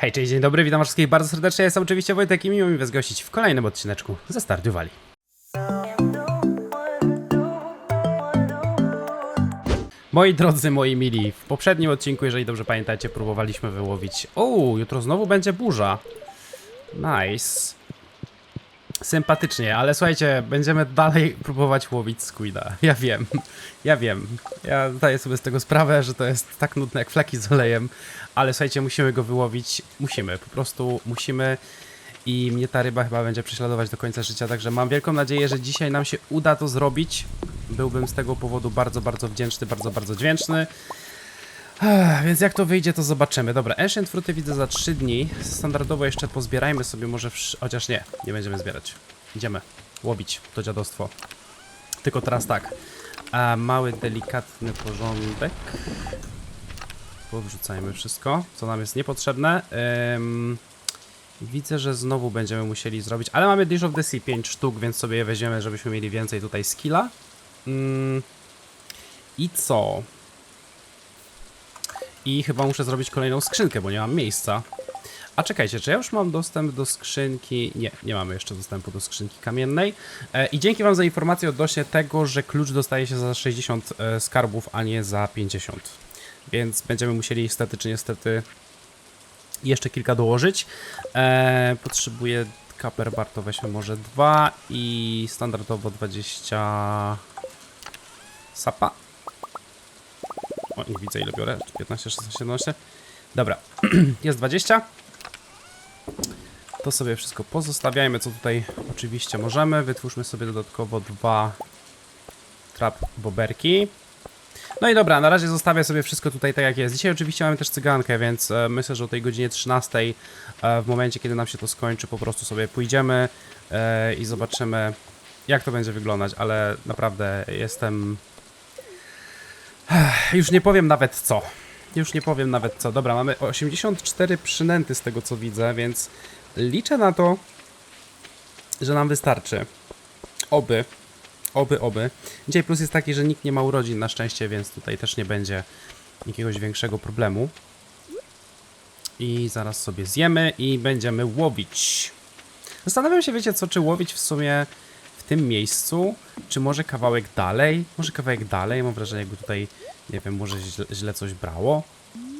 Hej, cześć, dzień dobry, witam wszystkich bardzo serdecznie, jestem oczywiście Wojtek i miło mi was gościć w kolejnym odcineczku ze Stardew Valley. Moi drodzy, moi mili, w poprzednim odcinku, jeżeli dobrze pamiętacie, próbowaliśmy wyłowić... O, jutro znowu będzie burza. Nice. Sympatycznie, ale słuchajcie, będziemy dalej próbować łowić squida. Ja wiem, ja wiem. Ja zdaję sobie z tego sprawę, że to jest tak nudne jak flaki z olejem, ale słuchajcie, musimy go wyłowić. Musimy, po prostu musimy i mnie ta ryba chyba będzie prześladować do końca życia, także mam wielką nadzieję, że dzisiaj nam się uda to zrobić. Byłbym z tego powodu bardzo, bardzo wdzięczny, bardzo, bardzo dźwięczny. Więc jak to wyjdzie, to zobaczymy. Dobra, Ancient Fruity widzę za 3 dni. Standardowo jeszcze pozbierajmy sobie może, chociaż nie, nie będziemy zbierać. Idziemy łowić to dziadostwo. Tylko teraz tak. A, mały, delikatny porządek. Powrzucajmy wszystko, co nam jest niepotrzebne. Ym, widzę, że znowu będziemy musieli zrobić, ale mamy Dish of the Sea 5 sztuk, więc sobie je weźmiemy, żebyśmy mieli więcej tutaj skilla. Ym, I co? I chyba muszę zrobić kolejną skrzynkę, bo nie mam miejsca. A czekajcie, czy ja już mam dostęp do skrzynki? Nie, nie mamy jeszcze dostępu do skrzynki kamiennej. E, I dzięki Wam za informację odnośnie tego, że klucz dostaje się za 60 e, skarbów, a nie za 50. Więc będziemy musieli niestety czy niestety jeszcze kilka dołożyć. E, potrzebuję kaper bar, to weźmy może dwa i standardowo 20 sapa. O, nie widzę ile biorę. 15, 16, 17. Dobra, jest 20. To sobie wszystko pozostawiajmy, co tutaj oczywiście możemy. Wytwórzmy sobie dodatkowo dwa trap boberki. No i dobra, na razie zostawię sobie wszystko tutaj tak jak jest. Dzisiaj oczywiście mamy też cygankę, więc e, myślę, że o tej godzinie 13 e, w momencie, kiedy nam się to skończy, po prostu sobie pójdziemy e, i zobaczymy, jak to będzie wyglądać, ale naprawdę jestem... Już nie powiem nawet co. Już nie powiem nawet co. Dobra, mamy 84 przynęty z tego co widzę, więc liczę na to, że nam wystarczy. Oby. Oby, oby. Dzisiaj plus jest taki, że nikt nie ma urodzin na szczęście, więc tutaj też nie będzie jakiegoś większego problemu. I zaraz sobie zjemy i będziemy łowić. Zastanawiam się, wiecie co, czy łowić w sumie tym miejscu, czy może kawałek dalej? Może kawałek dalej, mam wrażenie, jakby tutaj, nie wiem, może źle, źle coś brało.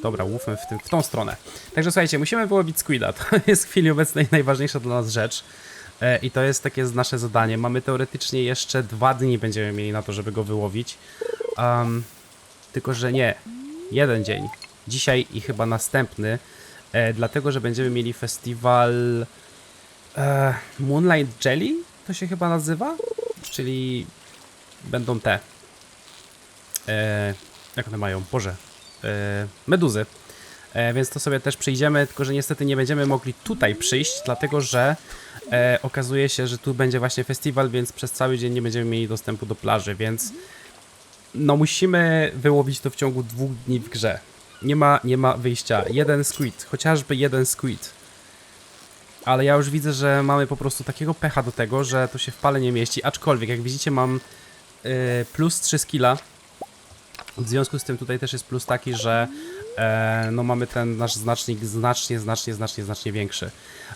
Dobra, łówmy w, w tą stronę. Także słuchajcie, musimy wyłowić squida. To jest w chwili obecnej najważniejsza dla nas rzecz. E, I to jest takie nasze zadanie. Mamy teoretycznie jeszcze dwa dni będziemy mieli na to, żeby go wyłowić. Um, tylko, że nie. Jeden dzień. Dzisiaj i chyba następny. E, dlatego, że będziemy mieli festiwal e, Moonlight Jelly? To się chyba nazywa? Czyli będą te. E, jak one mają? Boże. E, meduzy. E, więc to sobie też przyjdziemy, tylko że niestety nie będziemy mogli tutaj przyjść, dlatego że e, okazuje się, że tu będzie właśnie festiwal, więc przez cały dzień nie będziemy mieli dostępu do plaży, więc no musimy wyłowić to w ciągu dwóch dni w grze. Nie ma, nie ma wyjścia. Jeden squid, chociażby jeden squid. Ale ja już widzę, że mamy po prostu takiego pecha do tego, że to się w pale nie mieści, aczkolwiek jak widzicie mam y, plus 3 skilla. W związku z tym tutaj też jest plus taki, że e, no mamy ten nasz znacznik znacznie, znacznie, znacznie, znacznie większy.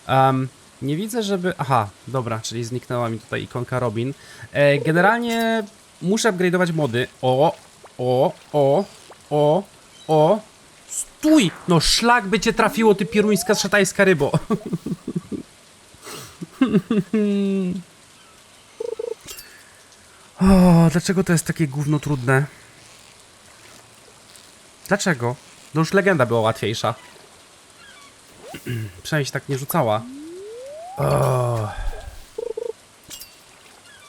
Um, nie widzę, żeby... Aha, dobra, czyli zniknęła mi tutaj ikonka Robin. E, generalnie muszę upgrade'ować mody. O, o, o, o, o. Stój! No szlak by cię trafiło, ty pieruńska szatańska rybo. o, dlaczego to jest takie gówno trudne? Dlaczego? No już legenda była łatwiejsza. Przynajmniej się tak nie rzucała. O.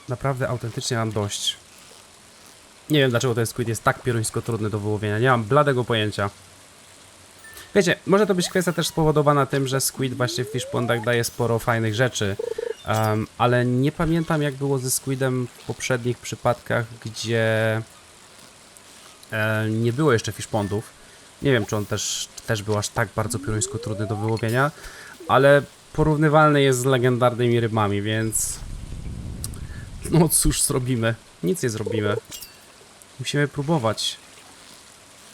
Naprawdę autentycznie mam dość. Nie wiem dlaczego ten squid jest tak pieruńsko trudny do wyłowienia. Nie mam bladego pojęcia. Wiecie, może to być kwestia też spowodowana tym, że squid właśnie w fishpondach daje sporo fajnych rzeczy. Um, ale nie pamiętam jak było ze squidem w poprzednich przypadkach, gdzie e, nie było jeszcze fishpondów. Nie wiem, czy on też, też był aż tak bardzo pioruńsko trudny do wyłowienia, ale porównywalny jest z legendarnymi rybami, więc no cóż zrobimy? Nic nie zrobimy. Musimy próbować.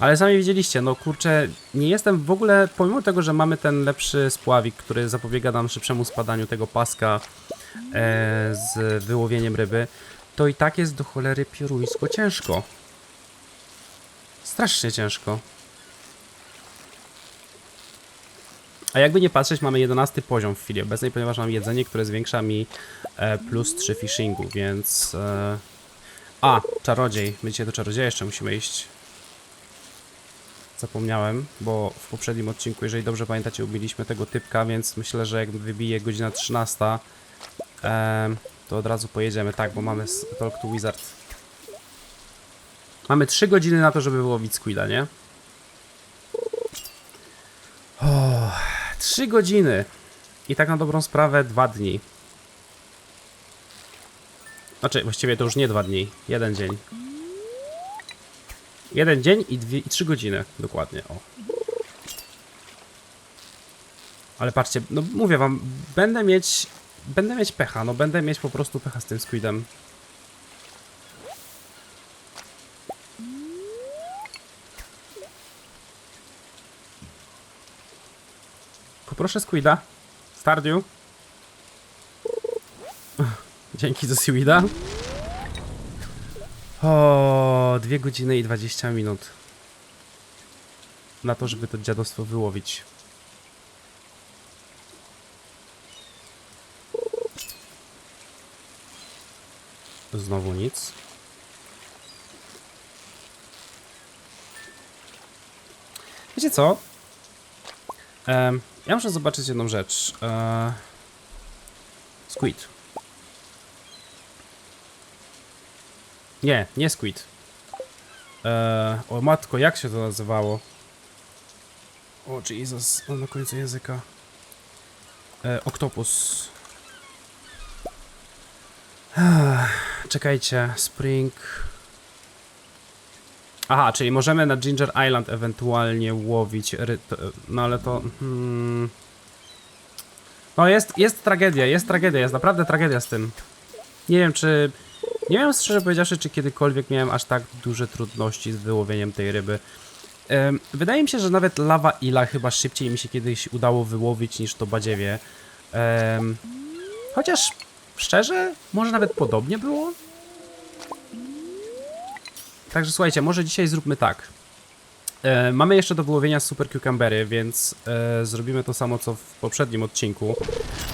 Ale sami widzieliście, no kurczę, nie jestem w ogóle, pomimo tego, że mamy ten lepszy spławik, który zapobiega nam szybszemu spadaniu tego paska e, z wyłowieniem ryby, to i tak jest do cholery pioruńsko ciężko. Strasznie ciężko. A jakby nie patrzeć, mamy 11 poziom w chwili obecnej, ponieważ mam jedzenie, które zwiększa mi e, plus 3 fishingu, więc... E... A, czarodziej. My dzisiaj do czarodzieja jeszcze musimy iść. Zapomniałem, bo w poprzednim odcinku, jeżeli dobrze pamiętacie, ubiliśmy tego typka, więc myślę, że jak wybije godzina 13, em, to od razu pojedziemy. Tak, bo mamy Talk to Wizard. Mamy 3 godziny na to, żeby wyłowić Squida, nie? O, 3 godziny. I tak na dobrą sprawę 2 dni. Znaczy, właściwie to już nie 2 dni, jeden dzień. Jeden dzień i, dwie, i trzy godziny, dokładnie, o. Ale patrzcie, no mówię wam, będę mieć, będę mieć pecha, no będę mieć po prostu pecha z tym squidem. Poproszę squida. Stardew. Dzięki za seaweeda. O, 2 godziny i 20 minut. Na to, żeby to dziadostwo wyłowić. Znowu nic. Wiecie co? Em, ja muszę zobaczyć jedną rzecz. E, squid. Nie, nie squid. Eee, o matko, jak się to nazywało? O Jesus, on na końcu języka. E, octopus. Ech, Czekajcie, spring. Aha, czyli możemy na Ginger Island ewentualnie łowić ry... to- No ale to... Hmm... No jest, jest tragedia, jest tragedia, jest naprawdę tragedia z tym. Nie wiem czy... Nie wiem szczerze powiedziawszy, czy kiedykolwiek miałem aż tak duże trudności z wyłowieniem tej ryby. Wydaje mi się, że nawet lawa ila chyba szybciej mi się kiedyś udało wyłowić niż to badziewie. Chociaż szczerze, może nawet podobnie było. Także słuchajcie, może dzisiaj zróbmy tak. E, mamy jeszcze do wyłowienia super cucumbery, więc e, zrobimy to samo co w poprzednim odcinku.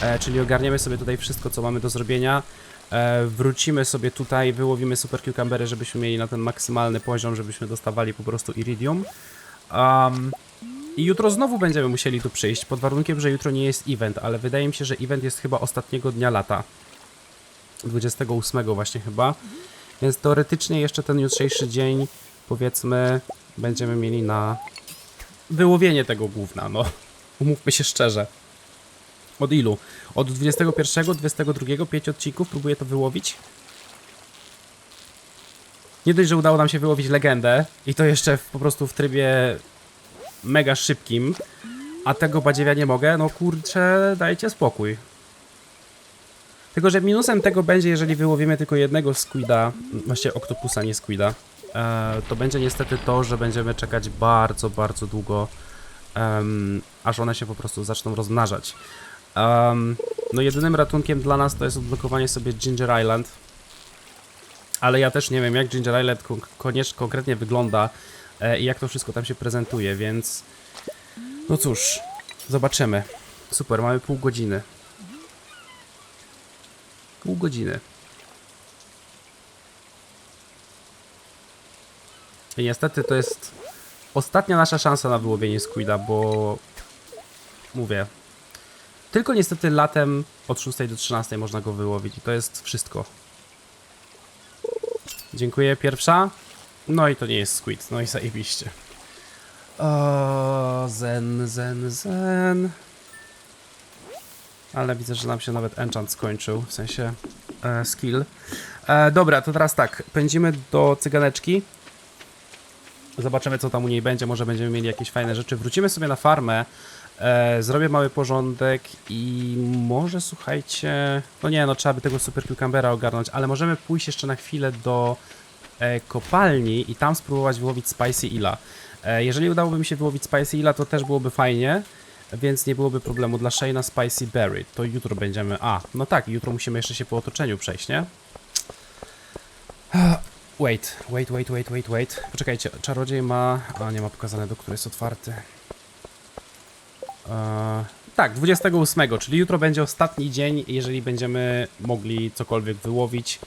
E, czyli ogarniemy sobie tutaj wszystko, co mamy do zrobienia. E, wrócimy sobie tutaj, wyłowimy super cucumbery, żebyśmy mieli na ten maksymalny poziom, żebyśmy dostawali po prostu iridium. Um, I jutro znowu będziemy musieli tu przyjść, pod warunkiem, że jutro nie jest event, ale wydaje mi się, że event jest chyba ostatniego dnia lata. 28 właśnie chyba. Więc teoretycznie jeszcze ten jutrzejszy dzień, powiedzmy, będziemy mieli na wyłowienie tego gówna, no. Umówmy się szczerze. Od ilu? Od 21, 22, 5 odcinków próbuję to wyłowić. Nie dość, że udało nam się wyłowić legendę i to jeszcze w, po prostu w trybie mega szybkim, a tego badziewia nie mogę, no kurczę, dajcie spokój. Tylko, że minusem tego będzie, jeżeli wyłowimy tylko jednego squida, właściwie oktopusa, nie squida, e, to będzie niestety to, że będziemy czekać bardzo, bardzo długo, aż one się po prostu zaczną rozmnażać. Um, no jedynym ratunkiem dla nas to jest odblokowanie sobie Ginger Island. Ale ja też nie wiem jak Ginger Island kon koniecz- konkretnie wygląda e, i jak to wszystko tam się prezentuje, więc... No cóż, zobaczymy. Super, mamy pół godziny. Pół godziny. I niestety to jest ostatnia nasza szansa na wyłowienie squida, bo... Mówię, tylko niestety latem od 6 do 13 można go wyłowić i to jest wszystko. Dziękuję, pierwsza. No i to nie jest squid, no i zajebiście. O, zen, zen, zen. Ale widzę, że nam się nawet enchant skończył, w sensie e, skill. E, dobra, to teraz tak, pędzimy do cyganeczki. Zobaczymy, co tam u niej będzie. Może będziemy mieli jakieś fajne rzeczy. Wrócimy sobie na farmę. E, zrobię mały porządek i może słuchajcie. No nie, no trzeba by tego super cucumbera ogarnąć, ale możemy pójść jeszcze na chwilę do e, kopalni i tam spróbować wyłowić spicy ila. E, jeżeli udałoby mi się wyłowić Spicy Illa, to też byłoby fajnie, więc nie byłoby problemu dla Shayna Spicy Berry. To jutro będziemy... A, no tak, jutro musimy jeszcze się po otoczeniu przejść, nie? Wait, wait, wait, wait, wait, wait. Poczekajcie, czarodziej ma... A, nie ma pokazane, do której jest otwarty. Eee, tak, 28, czyli jutro będzie ostatni dzień, jeżeli będziemy mogli cokolwiek wyłowić,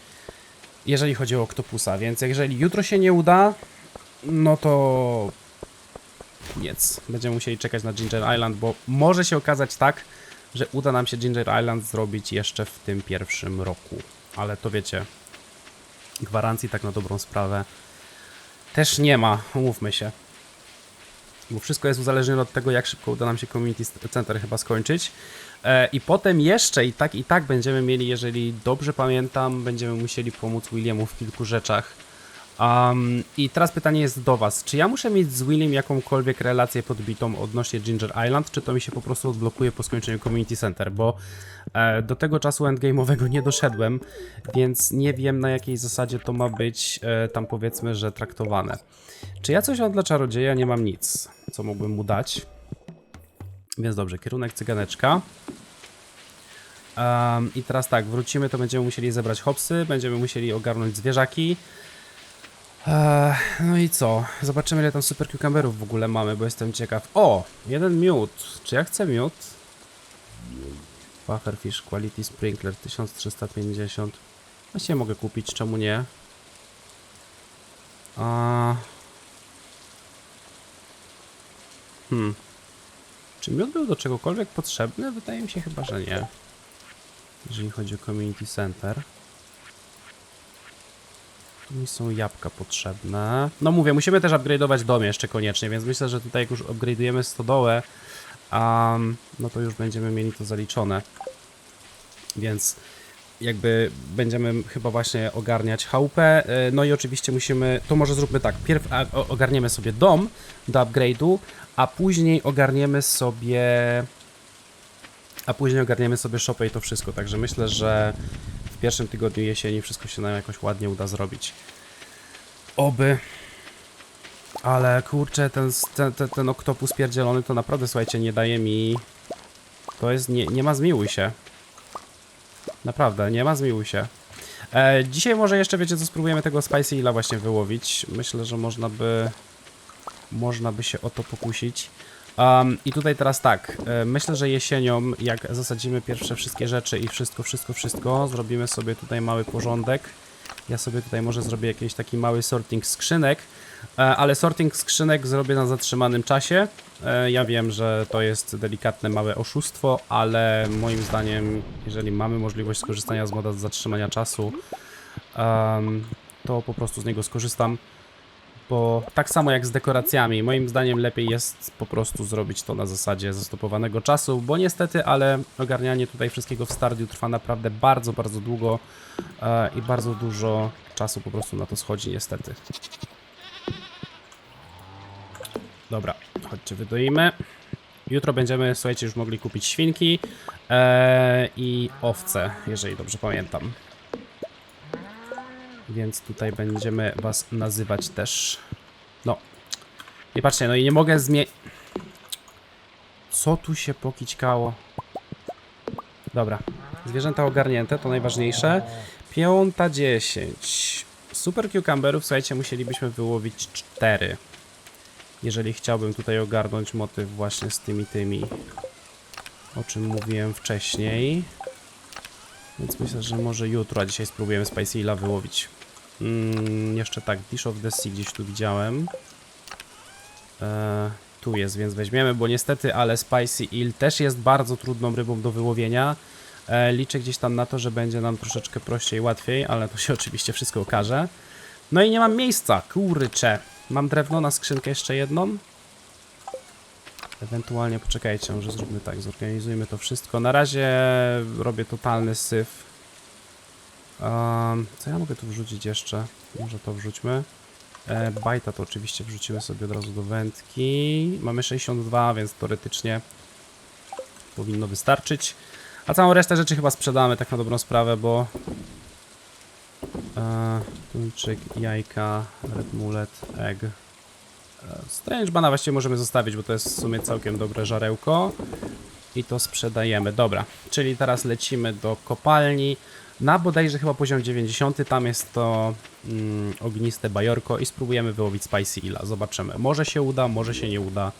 jeżeli chodzi o oktopusa. Więc jeżeli jutro się nie uda, no to nic. Będziemy musieli czekać na Ginger Island, bo może się okazać tak, że uda nam się Ginger Island zrobić jeszcze w tym pierwszym roku. Ale to wiecie, gwarancji tak na dobrą sprawę też nie ma, umówmy się. Bo wszystko jest uzależnione od tego, jak szybko uda nam się Community Center chyba skończyć. E, I potem jeszcze i tak i tak będziemy mieli, jeżeli dobrze pamiętam, będziemy musieli pomóc Williamu w kilku rzeczach. Um, I teraz pytanie jest do Was. Czy ja muszę mieć z Willem jakąkolwiek relację podbitą odnośnie Ginger Island, czy to mi się po prostu odblokuje po skończeniu Community Center? Bo e, do tego czasu endgame'owego nie doszedłem, więc nie wiem na jakiej zasadzie to ma być e, tam powiedzmy, że traktowane. Czy ja coś mam dla czarodzieja? Nie mam nic, co mógłbym mu dać. Więc dobrze, kierunek cyganeczka. Um, I teraz tak, wrócimy, to będziemy musieli zebrać hopsy, będziemy musieli ogarnąć zwierzaki. Eee, no i co? Zobaczymy ile tam super cucumberów w ogóle mamy, bo jestem ciekaw. O! Jeden miód. Czy ja chcę miód? Pufferfish Quality Sprinkler 1350. Właściwie mogę kupić, czemu nie? A... Hmm. Czy miód był do czegokolwiek potrzebny? Wydaje mi się chyba, że nie. Jeżeli chodzi o Community Center. Mi są jabłka potrzebne. No mówię, musimy też upgrade'ować dom jeszcze koniecznie, więc myślę, że tutaj jak już upgrade'ujemy stodołę, um, no to już będziemy mieli to zaliczone. Więc jakby będziemy chyba właśnie ogarniać chałupę. e, No i oczywiście musimy, to może zróbmy tak, pierw ogarniemy sobie dom do upgrade'u, a później ogarniemy sobie a później ogarniemy sobie shopę i to wszystko, także myślę, że pierwszym tygodniu jesieni wszystko się nam jakoś ładnie uda zrobić. Oby. Ale kurczę, ten, ten, ten, oktopus pierdzielony to naprawdę, słuchajcie, nie daje mi... To jest, nie, nie ma zmiłuj się. Naprawdę, nie ma zmiłuj się. E, dzisiaj może jeszcze, wiecie co, spróbujemy tego Spicy Illa właśnie wyłowić. Myślę, że można by... Można by się o to pokusić. Um, I tutaj teraz tak, e, myślę, że jesienią, jak zasadzimy pierwsze wszystkie rzeczy i wszystko, wszystko, wszystko, zrobimy sobie tutaj mały porządek. Ja sobie tutaj może zrobię jakiś taki mały sorting skrzynek, e, ale sorting skrzynek zrobię na zatrzymanym czasie. E, Ja wiem, że to jest delikatne, małe oszustwo, ale moim zdaniem, jeżeli mamy możliwość skorzystania z moda zatrzymania czasu, to po prostu z niego skorzystam. Bo tak samo jak z dekoracjami, moim zdaniem lepiej jest po prostu zrobić to na zasadzie zastopowanego czasu, bo niestety, ale ogarnianie tutaj wszystkiego w Stardew trwa naprawdę bardzo, bardzo długo e, i bardzo dużo czasu po prostu na to schodzi niestety. Dobra, chodźcie, wydoimy. Jutro będziemy, słuchajcie, już mogli kupić świnki e, i owce, jeżeli dobrze pamiętam. Więc tutaj będziemy was nazywać też. No. Nie patrzcie, no i nie mogę zmie... Co tu się pokićkało? Dobra. Zwierzęta ogarnięte, to najważniejsze. Piąta dziesięć. Super cucumberów, słuchajcie, musielibyśmy wyłowić cztery. Jeżeli chciałbym tutaj ogarnąć motyw właśnie z tymi tymi. O czym mówiłem wcześniej. Więc myślę, że może jutro, a dzisiaj spróbujemy Spicy Illa wyłowić. Mm, jeszcze tak, Dish of the Sea gdzieś tu widziałem. E, tu jest, więc weźmiemy, bo niestety, ale Spicy Eel też jest bardzo trudną rybą do wyłowienia. E, liczę gdzieś tam na to, że będzie nam troszeczkę prościej, łatwiej, ale to się oczywiście wszystko okaże. No i nie mam miejsca, kurcze. Mam drewno na skrzynkę jeszcze jedną. Ewentualnie poczekajcie, może zróbmy tak, zorganizujmy to wszystko. Na razie robię totalny syf. Co ja mogę tu wrzucić jeszcze? Może to wrzućmy. E, bajta to oczywiście wrzucimy sobie od razu do wędki. Mamy 62, więc teoretycznie powinno wystarczyć. A całą resztę rzeczy chyba sprzedamy tak na dobrą sprawę, bo e, tuńczyk, jajka, red mullet, egg. Strange Bana właściwie możemy zostawić, bo to jest w sumie całkiem dobre żarełko. I to sprzedajemy. Dobra, czyli teraz lecimy do kopalni. Na bodajże chyba poziom 90, tam jest to mm, ogniste bajorko i spróbujemy wyłowić Spicy Illa. Zobaczymy. Może się uda, może się nie uda.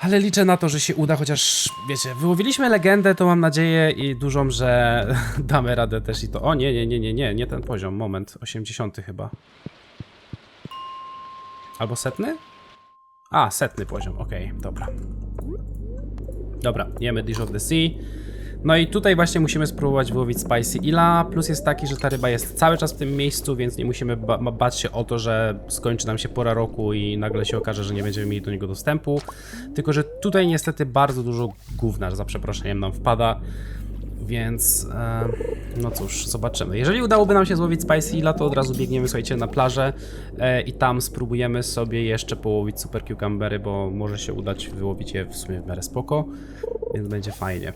Ale liczę na to, że się uda, chociaż wiecie, wyłowiliśmy legendę, to mam nadzieję i dużą, że damy radę też i to. O nie, nie, nie, nie, nie, nie ten poziom, moment, 80 chyba. Albo setny? A, setny poziom, okej, dobra. Dobra, jemy Dish of the Sea. No i tutaj właśnie musimy spróbować wyłowić Spicy Illa. Plus jest taki, że ta ryba jest cały czas w tym miejscu, więc nie musimy ba bać się o to, że skończy nam się pora roku i nagle się okaże, że nie będziemy mieli do niego dostępu. Tylko, że tutaj niestety bardzo dużo gówna, za przeproszeniem, nam wpada. Więc, e, no cóż, zobaczymy. Jeżeli udałoby nam się złowić Spicy Illa, to od razu biegniemy, słuchajcie, na plażę e, i tam spróbujemy sobie jeszcze połowić super cucumbery, bo może się udać wyłowić je w sumie w miarę spoko, więc będzie fajnie.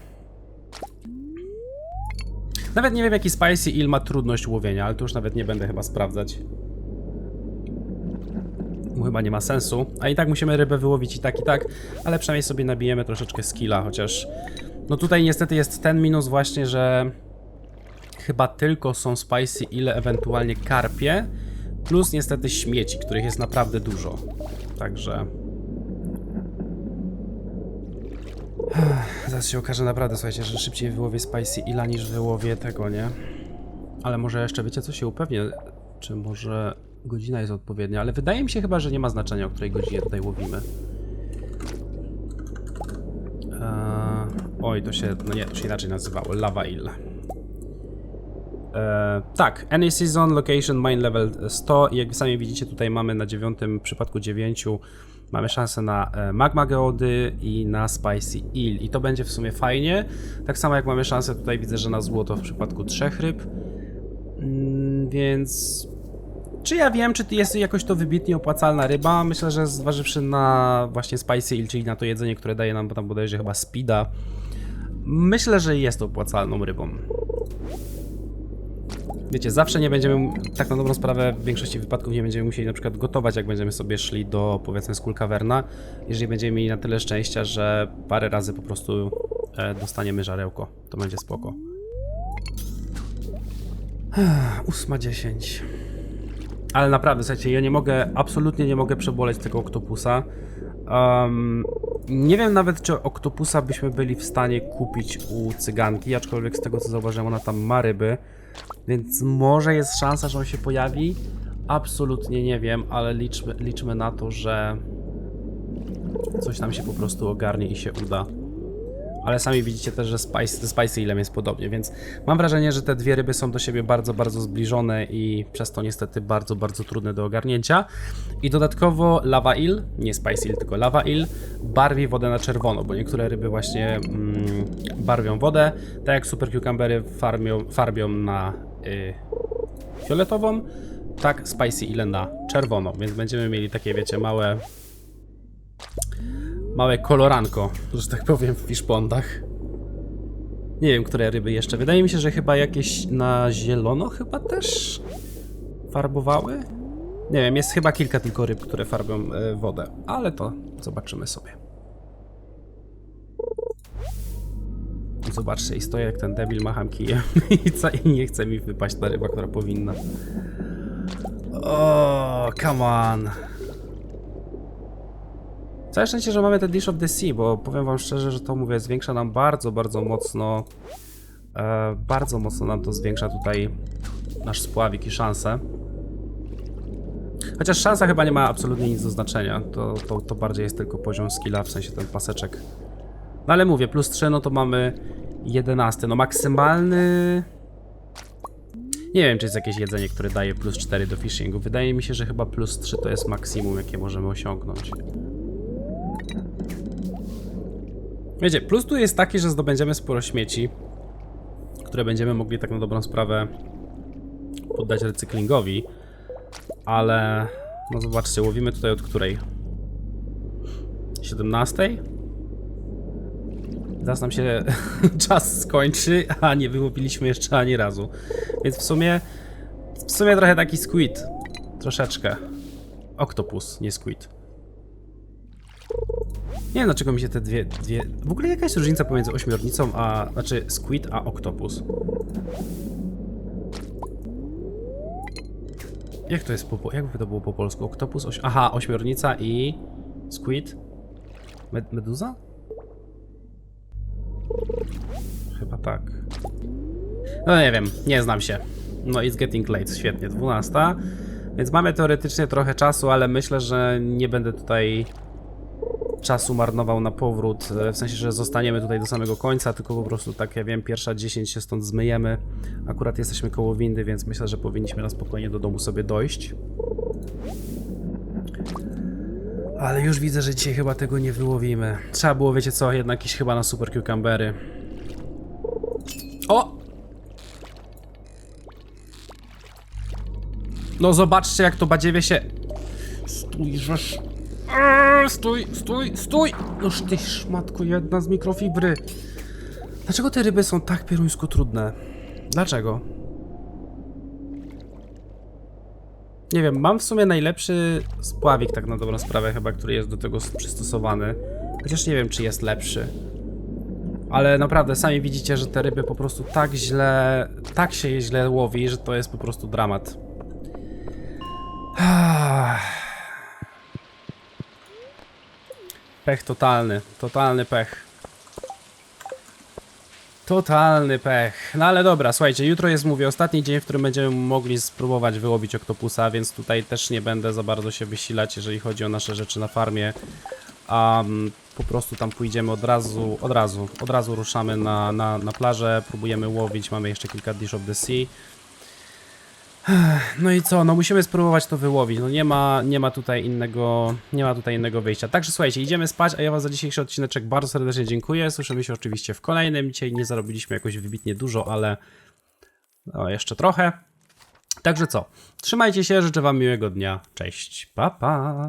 Nawet nie wiem, jaki Spicy Ill ma trudność łowienia, ale to już nawet nie będę chyba sprawdzać. Bo chyba nie ma sensu. A i tak musimy rybę wyłowić i tak, i tak, ale przynajmniej sobie nabijemy troszeczkę skilla, chociaż... No tutaj niestety jest ten minus właśnie, że... Chyba tylko są spicy ile ewentualnie karpie, plus niestety śmieci, których jest naprawdę dużo. Także... Zaraz się okaże naprawdę, słuchajcie, że szybciej wyłowię spicy ila niż wyłowię tego, nie? Ale może jeszcze, wiecie co, się upewnię, czy może godzina jest odpowiednia, ale wydaje mi się chyba, że nie ma znaczenia, o której godzinie tutaj łowimy. Eee, oj, to się, no nie, to się inaczej nazywało, Lava Ill. Eee, tak, any season, location, mine level 100 i jak sami widzicie tutaj mamy na dziewiątym, w przypadku 9 mamy szansę na e, magma geody i na spicy eel i to będzie w sumie fajnie. Tak samo jak mamy szansę tutaj widzę, że na złoto w przypadku trzech ryb. Mm, więc czy ja wiem, czy jest jakoś to wybitnie opłacalna ryba? Myślę, że zważywszy na właśnie spicy eel, czyli na to jedzenie, które daje nam tam bodajże chyba speeda, myślę, że jest opłacalną rybą. Wiecie, zawsze nie będziemy, tak na dobrą sprawę, w większości wypadków nie będziemy musieli na przykład gotować, jak będziemy sobie szli do, powiedzmy, Skull Caverna, jeżeli będziemy mieli na tyle szczęścia, że parę razy po prostu e, dostaniemy żarełko. To będzie spoko. 8.10 Ale naprawdę, słuchajcie, ja nie mogę, absolutnie nie mogę przeboleć tego oktopusa. Um, nie wiem nawet, czy oktopusa byśmy byli w stanie kupić u cyganki, aczkolwiek z tego co zauważyłem, ona tam ma ryby. Więc może jest szansa, że on się pojawi. Absolutnie nie wiem, ale liczmy, liczmy na to, że coś nam się po prostu ogarnie i się uda. Ale sami widzicie też, że spice, ze jest podobnie, więc mam wrażenie, że te dwie ryby są do siebie bardzo, bardzo zbliżone i przez to niestety bardzo, bardzo trudne do ogarnięcia. I dodatkowo Lava Eel, nie Spicy Eel, tylko Lava Eel, barwi wodę na czerwono, bo niektóre ryby właśnie mm, barwią wodę, tak jak Super Cucumbery farmią, farbią na y, fioletową, tak Spicy Eel na czerwono, więc będziemy mieli takie, wiecie, małe małe koloranko, że tak powiem, w fiszpondach. Nie wiem, które ryby jeszcze. Wydaje mi się, że chyba jakieś na zielono chyba też farbowały. Nie wiem, jest chyba kilka tylko ryb, które farbią e, wodę, ale to zobaczymy sobie. Zobaczcie, i stoję jak ten debil, macham kijem i, nie chce mi wypaść ta ryba, która powinna. O, come on. Całe szczęście, że mamy ten Dish of the Sea, bo powiem wam szczerze, że to mówię, zwiększa nam bardzo, bardzo mocno e, bardzo mocno nam to zwiększa tutaj nasz spławik i szanse. Chociaż szansa chyba nie ma absolutnie nic do znaczenia, to, to, to bardziej jest tylko poziom skilla, w sensie ten paseczek. No ale mówię, plus 3 no to mamy 11, no maksymalny... Nie wiem, czy jest jakieś jedzenie, które daje plus 4 do fishingu. Wydaje mi się, że chyba plus 3 to jest maksimum, jakie możemy osiągnąć. Wiecie, plus tu jest taki, że zdobędziemy sporo śmieci, które będziemy mogli tak na dobrą sprawę poddać recyklingowi, ale no zobaczcie, łowimy tutaj od której? 17? Zaraz nam się czas skończy, a nie wyłowiliśmy jeszcze ani razu. Więc w sumie w sumie trochę taki squid. Troszeczkę. Octopus, nie squid. Nie wiem dlaczego mi się te dwie, dwie... W ogóle jaka jest różnica pomiędzy ośmiornicą a... Znaczy squid a octopus? Jak to jest po... po- Jak by to było po polsku? Octopus? Oś... Aha, ośmiornica i... Squid? Med meduza? Chyba tak. No nie wiem, nie znam się. No it's getting late, świetnie, 12. Więc mamy teoretycznie trochę czasu, ale myślę, że nie będę tutaj czasu marnował na powrót, e, w sensie, że zostaniemy tutaj do samego końca, tylko po prostu tak, ja wiem, pierwsza 10 się stąd zmyjemy. Akurat jesteśmy koło windy, więc myślę, że powinniśmy na spokojnie do domu sobie dojść. Ale już widzę, że dzisiaj chyba tego nie wyłowimy. Trzeba było, wiecie co, jednak iść chyba na super cucumbery. O! No zobaczcie jak to badziewie się... Stój, żeż... Eee, Stój, stój, stój! Noż ty szmatko jedna z mikrofibry. Dlaczego te ryby są tak pieruńsko trudne? Dlaczego? Nie wiem, mam w sumie najlepszy spławik tak na dobrą sprawę chyba, który jest do tego przystosowany. Chociaż nie wiem, czy jest lepszy. Ale naprawdę, sami widzicie, że te ryby po prostu tak źle, tak się je źle łowi, że to jest po prostu dramat. Pech totalny, totalny pech. Totalny pech. No ale dobra, słuchajcie, jutro jest, mówię, ostatni dzień, w którym będziemy mogli spróbować wyłowić oktopusa, więc tutaj też nie będę za bardzo się wysilać, jeżeli chodzi o nasze rzeczy na farmie. Mm, po prostu tam pójdziemy od razu, od razu, od razu ruszamy na, na, na plażę, próbujemy łowić, mamy jeszcze kilka Dish of the Sea. No i co, no musimy spróbować to wyłowić, no nie ma, nie ma tutaj innego, nie ma tutaj innego wyjścia. Także słuchajcie, idziemy spać, a ja wam za dzisiejszy odcineczek bardzo serdecznie dziękuję. Słyszymy się oczywiście w kolejnym. Dzisiaj nie zarobiliśmy jakoś wybitnie dużo, ale no, jeszcze trochę. Także co, trzymajcie się, życzę wam miłego dnia. Cześć, pa pa.